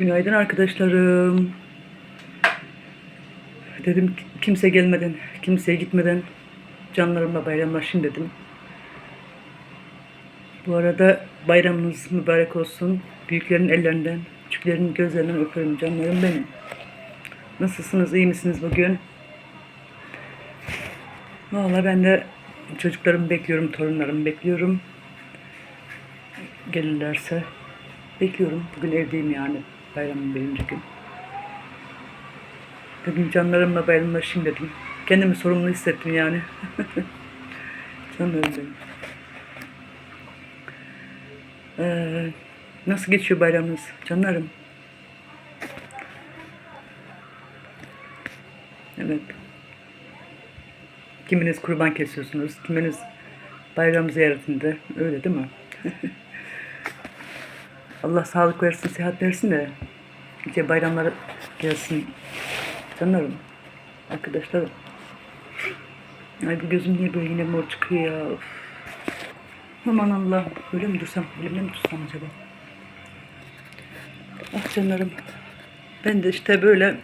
Günaydın arkadaşlarım. Dedim kimse gelmeden, kimseye gitmeden canlarımla bayramlaşayım dedim. Bu arada bayramınız mübarek olsun. Büyüklerin ellerinden, küçüklerin gözlerinden öpüyorum canlarım benim. Nasılsınız, iyi misiniz bugün? Vallahi ben de çocuklarımı bekliyorum, torunlarımı bekliyorum. Gelirlerse bekliyorum. Bugün evdeyim yani. Bayramın birinci gün. Dedim canlarımla bayramlaşayım dedim. Kendimi sorumlu hissettim yani. Canlarım benim. Ee, nasıl geçiyor bayramınız canlarım? Evet. Kiminiz kurban kesiyorsunuz, kiminiz bayram ziyaretinde. Öyle değil mi? Allah sağlık versin, sıhhat versin de nice bayramlar gelsin. Canlarım, arkadaşlarım. Ay bu gözüm niye böyle yine mor çıkıyor ya? Of. Aman Allah, böyle mi dursam, elimle mi tutsam acaba? Ah canlarım, ben de işte böyle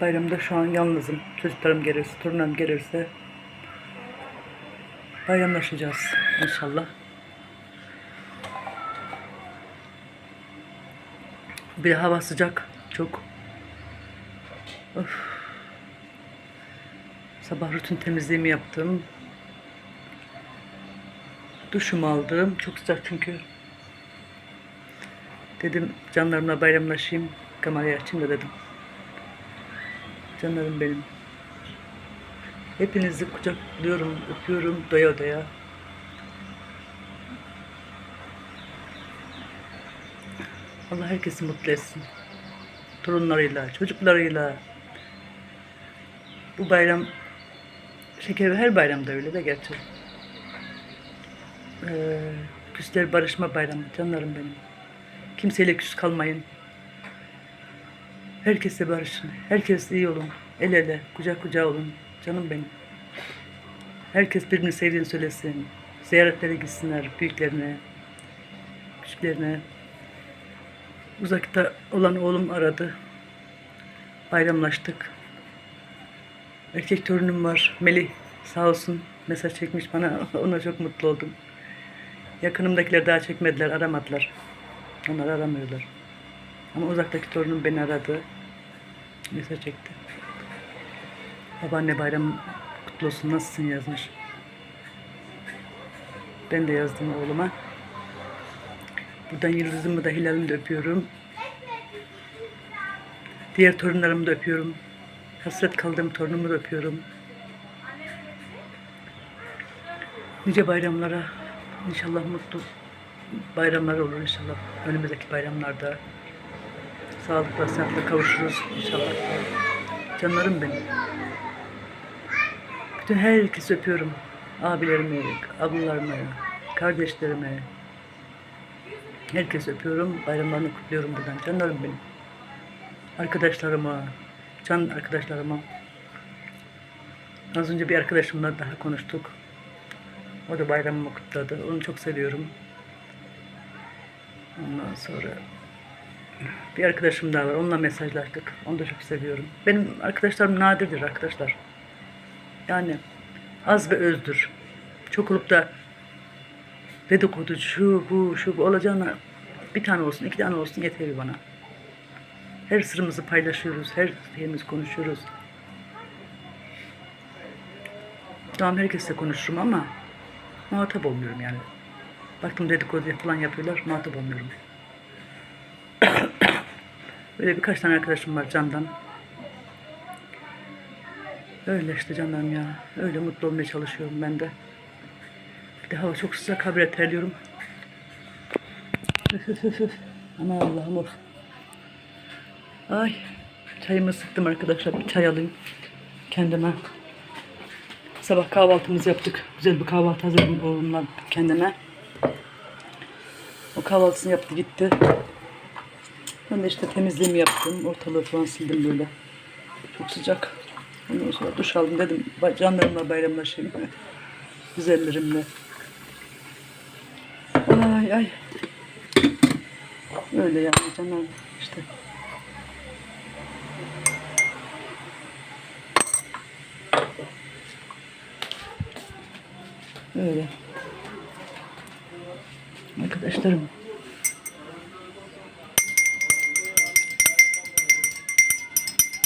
bayramda şu an yalnızım. Çocuklarım gelirse, torunlarım gelirse bayramlaşacağız inşallah. Bir de hava sıcak. Çok. Of. Sabah rutin temizliğimi yaptım. Duşumu aldım. Çok sıcak çünkü. Dedim canlarımla bayramlaşayım. Kamerayı açayım da dedim. Canlarım benim. Hepinizi kucaklıyorum, öpüyorum doya doya. Allah herkesi mutlu etsin. Torunlarıyla, çocuklarıyla. Bu bayram, şeker her bayramda öyle de gerçi. Ee, küsler barışma bayramı, canlarım benim. Kimseyle küs kalmayın. Herkesle barışın. Herkes iyi olun. El ele, kucak kucağa olun. Canım benim. Herkes birbirini sevdiğini söylesin. Ziyaretlere gitsinler büyüklerine, küçüklerine. Uzakta olan oğlum aradı. Bayramlaştık. Erkek torunum var. Melih sağ olsun mesaj çekmiş bana. Ona çok mutlu oldum. Yakınımdakiler daha çekmediler, aramadılar. Onlar aramıyorlar. Ama uzaktaki torunum beni aradı. Mesaj çekti. Babaanne bayram kutlu olsun nasılsın yazmış. Ben de yazdım oğluma. Buradan Yıldız'ımı da Hilal'imi de öpüyorum. Diğer torunlarımı da öpüyorum. Hasret kaldığım torunumu da öpüyorum. Nice bayramlara inşallah mutlu bayramlar olur inşallah. Önümüzdeki bayramlarda sağlıkla, sıhhatle kavuşuruz inşallah. Canlarım benim. Bütün herkesi öpüyorum. Abilerimi, ablalarımı, kardeşlerimi. Herkesi öpüyorum. Bayramlarını kutluyorum buradan. Canlarım benim. Arkadaşlarıma, can arkadaşlarıma. Az önce bir arkadaşımla daha konuştuk. O da bayramımı kutladı. Onu çok seviyorum. Ondan sonra bir arkadaşım daha var. Onunla mesajlaştık. Onu da çok seviyorum. Benim arkadaşlarım nadirdir arkadaşlar. Yani az ve özdür. Çok olup da dedikodu şu bu şu bu olacağına bir tane olsun iki tane olsun yeter bana. Her sırrımızı paylaşıyoruz. Her şeyimizi konuşuyoruz. Tamam herkesle konuşurum ama muhatap olmuyorum yani. Baktım dedikodu falan yapıyorlar muhatap olmuyorum. Böyle birkaç tane arkadaşım var candan. Öyle işte canlarım ya. Öyle mutlu olmaya çalışıyorum ben de. De hava çok sıcak habire terliyorum. Üf. Aman Allah'ım of. Ay çayımı sıktım arkadaşlar. Bir çay alayım kendime. Sabah kahvaltımızı yaptık. Güzel bir kahvaltı hazırladım oğlumla kendime. O kahvaltısını yaptı gitti. Ben de işte temizliğimi yaptım. Ortalığı falan sildim böyle. Çok sıcak. Ondan sonra duş aldım dedim. Canlarımla bayramlaşayım. Güzellerimle. Ay ay. Öyle yani canım işte. Öyle. Arkadaşlarım.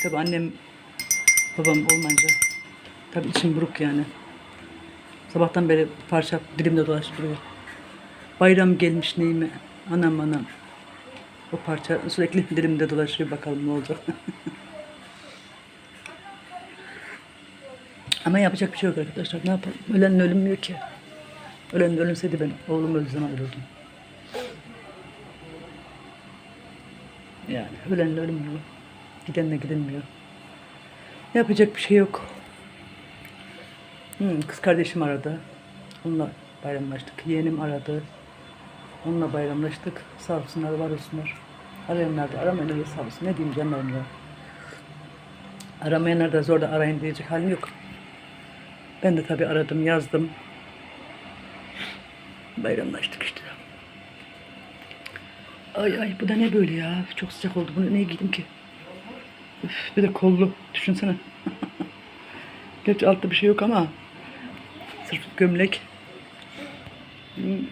Tabii annem babam olmayınca tabii içim buruk yani. Sabahtan beri parça dilimde dolaşıp duruyor. Bayram gelmiş neyime. Anam anam. O parça sürekli dilimde dolaşıyor bakalım ne olacak. Ama yapacak bir şey yok arkadaşlar. Ne yapalım? Ölen ölünmüyor ki. Ölen ölünseydi ben oğlum öldüğü zaman ölürdüm. Yani ölenle ölünmüyor. Gidenle gidilmiyor. Yapacak bir şey yok. Hmm, kız kardeşim aradı. Onunla bayramlaştık. Yeğenim aradı. Onunla bayramlaştık. Sağ olsunlar, var olsunlar. Arayanlar da aramayanlar da sağ olsun. Ne diyeyim canlarım ya. Aramayanlar da zor da arayın diyecek halim yok. Ben de tabii aradım, yazdım. Bayramlaştık işte. Ay ay bu da ne böyle ya? Çok sıcak oldu. Bunu ne giydim ki? Üf, bir de kollu. Düşünsene. Gerçi altta bir şey yok ama sırf gömlek. Hmm.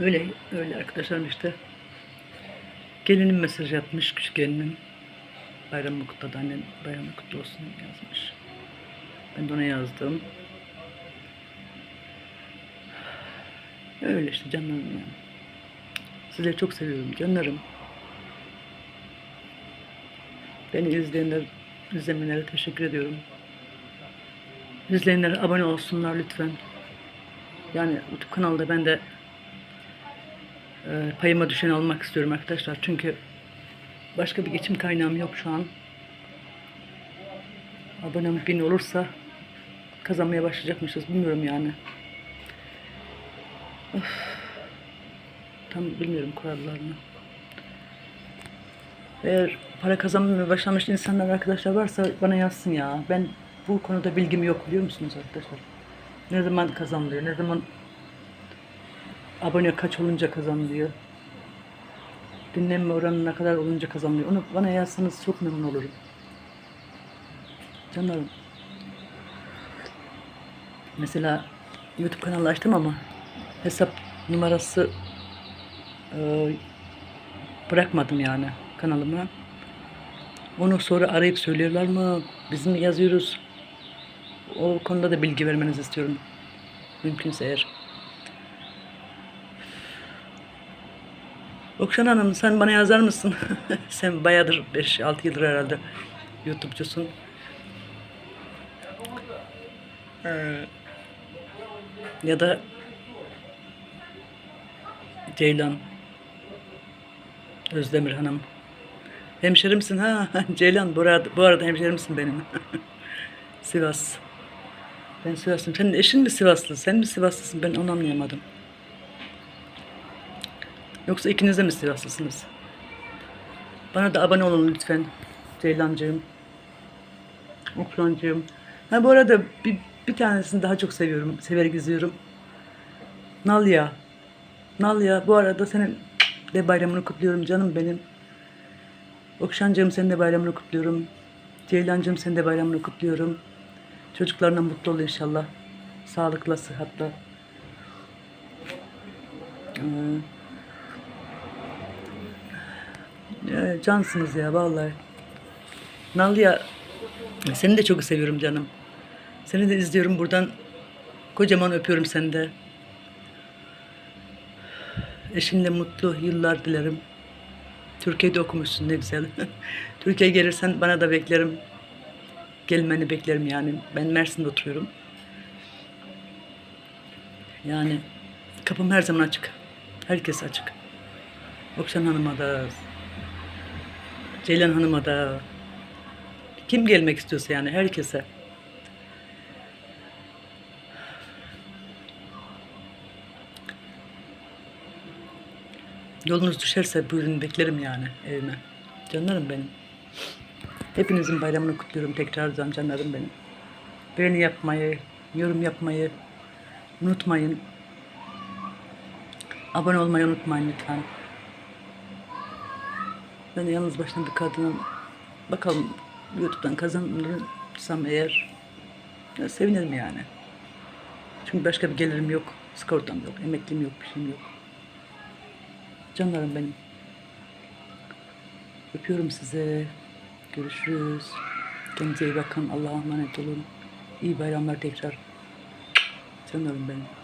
Öyle öyle arkadaşlarım işte. Gelinim mesaj atmış küçük gelinim. Bayramı kutladı annem bayramı kutlu olsun yazmış. Ben de ona yazdım. Öyle işte canlarım yani. Sizleri çok seviyorum canlarım. Beni izleyenler, izleyenlere teşekkür ediyorum. İzleyenlere abone olsunlar lütfen. Yani YouTube kanalda ben de e, payıma düşen almak istiyorum arkadaşlar. Çünkü başka bir geçim kaynağım yok şu an. Abonem bin olursa kazanmaya başlayacakmışız. Bilmiyorum yani. Of. Tam bilmiyorum kurallarını. Eğer para kazanmaya başlamış insanlar arkadaşlar varsa bana yazsın ya. Ben bu konuda bilgim yok biliyor musunuz arkadaşlar? Ne zaman kazanılıyor, ne zaman abone kaç olunca kazanılıyor. Dinlenme oranı ne kadar olunca kazanılıyor. Onu bana yazsanız çok memnun olurum. Canlarım. Mesela YouTube kanalı açtım ama hesap numarası e, bırakmadım yani kanalıma. Onu sonra arayıp söylüyorlar mı? Biz mi yazıyoruz? O konuda da bilgi vermenizi istiyorum. Mümkünse eğer. Okşan Hanım sen bana yazar mısın? sen bayağıdır 5-6 yıldır herhalde YouTube'cusun. Ee, ya da Ceylan Özdemir Hanım. Hemşerimsin ha Ceylan bu arada, bu arada hemşerimsin benim. Sivas. Ben Sivaslıyım. Senin eşin mi Sivaslı? Sen mi Sivaslısın? Ben onu anlayamadım. Yoksa ikiniz de mi Sivaslısınız? Bana da abone olun lütfen. Ceylancığım. Oklancığım. Ha bu arada bir, bir tanesini daha çok seviyorum. Severek izliyorum. Nalya. Nalya bu arada senin de bayramını kutluyorum canım benim. Okşancığım senin de bayramını kutluyorum. Ceylancığım senin de bayramını kutluyorum. Çocuklarına mutlu ol inşallah. Sağlıkla, sıhhatla. Ee, cansınız ya vallahi. Nalya seni de çok seviyorum canım. Seni de izliyorum buradan. Kocaman öpüyorum seni de. Eşinle mutlu yıllar dilerim. Türkiye'de okumuşsun ne güzel. Türkiye'ye gelirsen bana da beklerim. Gelmeni beklerim yani. Ben Mersin'de oturuyorum. Yani kapım her zaman açık. Herkes açık. Okşan Hanım'a da, Ceylan Hanım'a da, kim gelmek istiyorsa yani herkese. Yolunuz düşerse buyurun beklerim yani evime. Canlarım benim. Hepinizin bayramını kutluyorum tekrardan canlarım benim. Beğeni yapmayı, yorum yapmayı unutmayın. Abone olmayı unutmayın lütfen. Ben yalnız başına bir kadının bakalım YouTube'dan kazanırsam eğer ya sevinirim yani. Çünkü başka bir gelirim yok. Sigortam yok, emeklim yok, bir şeyim yok. Canlarım benim. Öpüyorum size. Görüşürüz. Kendinize iyi bakın. Allah'a emanet olun. İyi bayramlar tekrar. Canlarım benim.